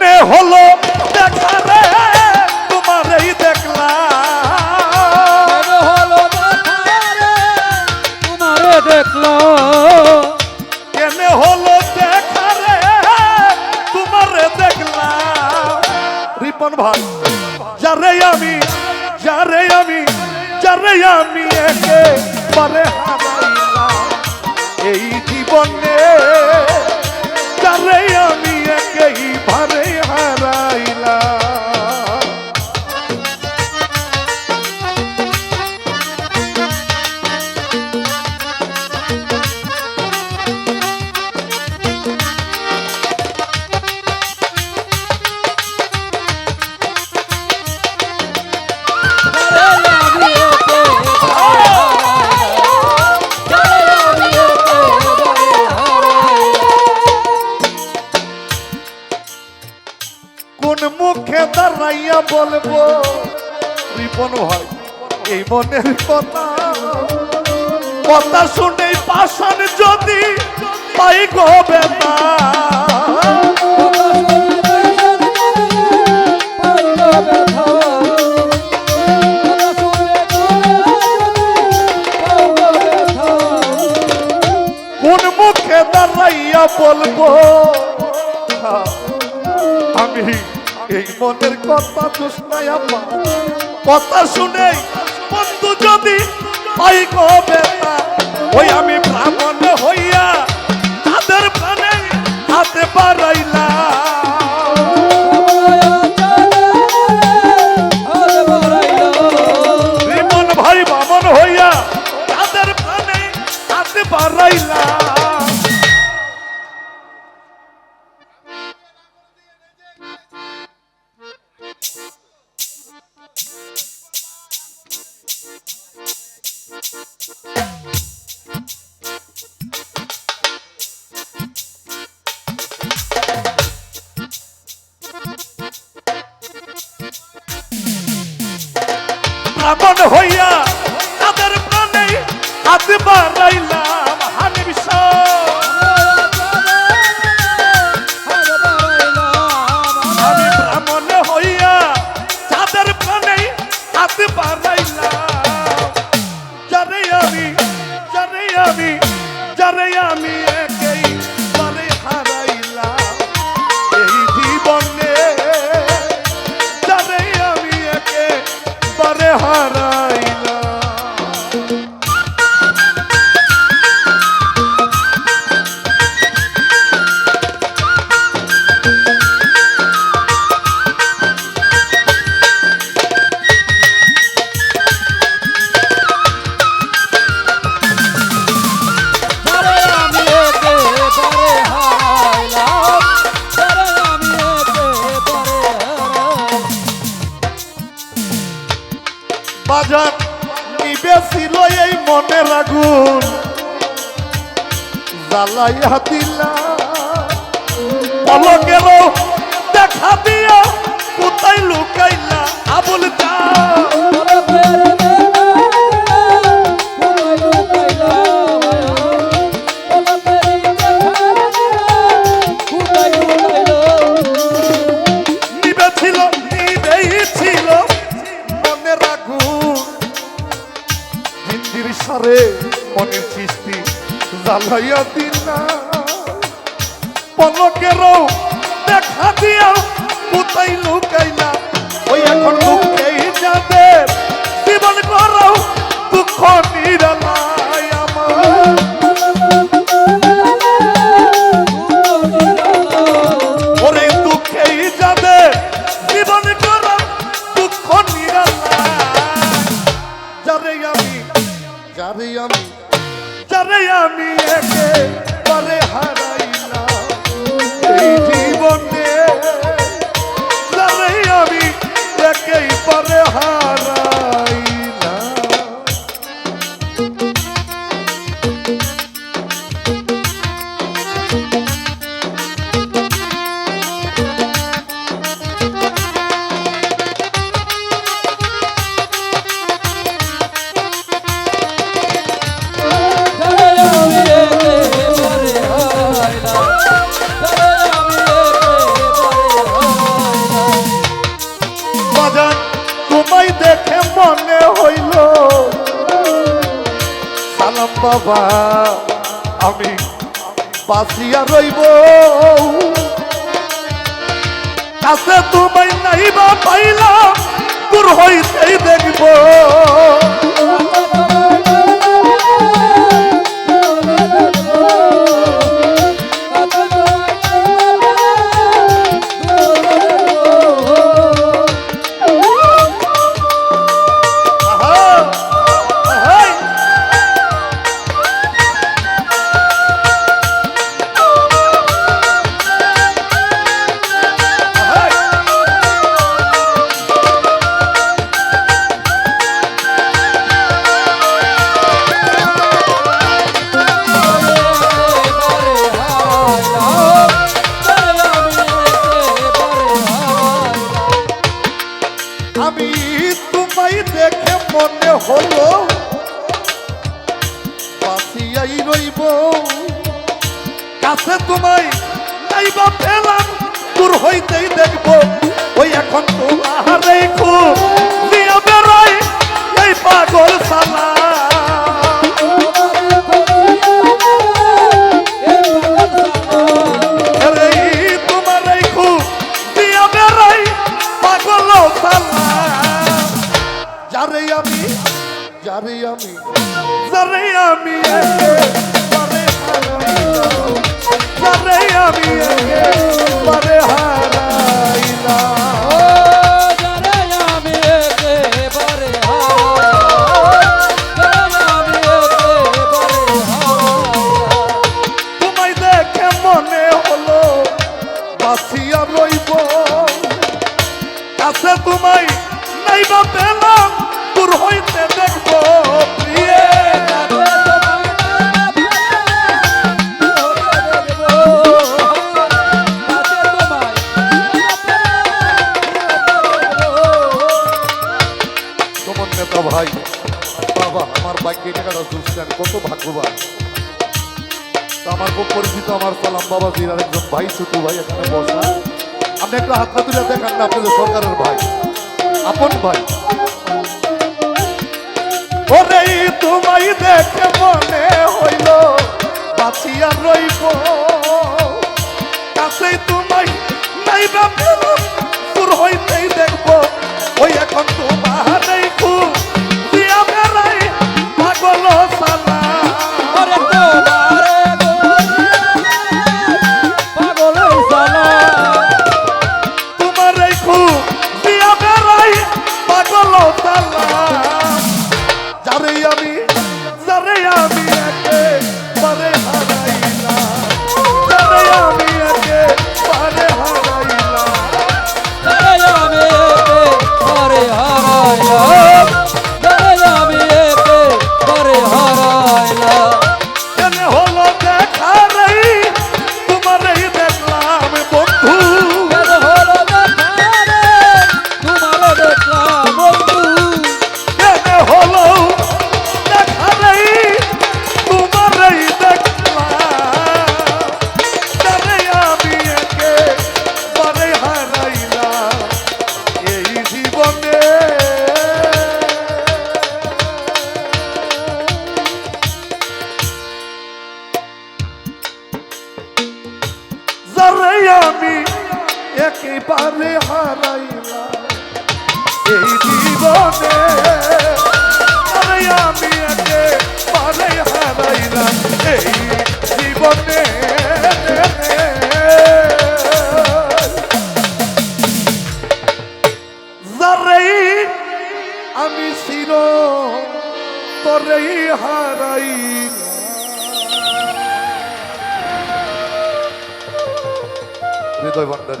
কেমনে হলো দেখা রে তোমার এই দেখলাম। কেন হলো দেখা রে তোমারে দেখল কেনে হলো দেখা রে তোমার দেখলাম। রিপন ভাই যারে আমি যারে আমি যারে আমি একে পারে এই জীবনে যারে আমি রিপন ভাই এই মনের কথা। কথা শুনে পাশান যদি পাই গো দাঁড়াইয়া বলব আমি এই মনের কথা তো আম্মা কথা শুনে বন্ধু যদি পাই গো ওই আমি ব্রাহ্মণ হইয়া তাদের প্রাণে হাতে বাড়াইলাম। ব্রাহ্মণ হইয়া তাদের প্রাণে হাতে বাড়াইলাম বাজার নিবে ছিল এই মনে রাগুন জ্বালাইয়া দিলা। পলকেরও দেখা দিয়া কোথায় লুকাইলা আবুল যা হিন্দির সারে মনের সৃষ্টি জ্বালাইয়া দিন না। পলকেরও দেখা দিয়া কোথায় লুকাইলা? ওই এখন লুকাই যাবে। জীবন করো দুঃখ নিরালাই বাজান তোমায় দেখে মনে হইল। সালাম বাবা, আমি বাঁচিয়া রইব। কাছে তোমায় নাইবা পাইলাম, দূর হইতেই দেখব। যারে আমি। যারে আমি আমার খুব পরিচিত, আমার সালাম বাবা জির আরেকজন ভাই, ছোট ভাই এখানে বসা। আপনি একটা হাতটা তুলে দেখান না আপনাদের সরকারের ভাই। আপন ভাই। ওরে, তোমায় দেখে মনে হইল, বাঁচিয়া রইব। কাছেই তোমায় নাইবা পেলাম দূর হইতেই দেখব। ওই এখন তোমার পাগল সালা আমি একেবারে হারাইলাম। এই জীবনে যারে আমি একেবারে হারাইলাম। এই জীবনে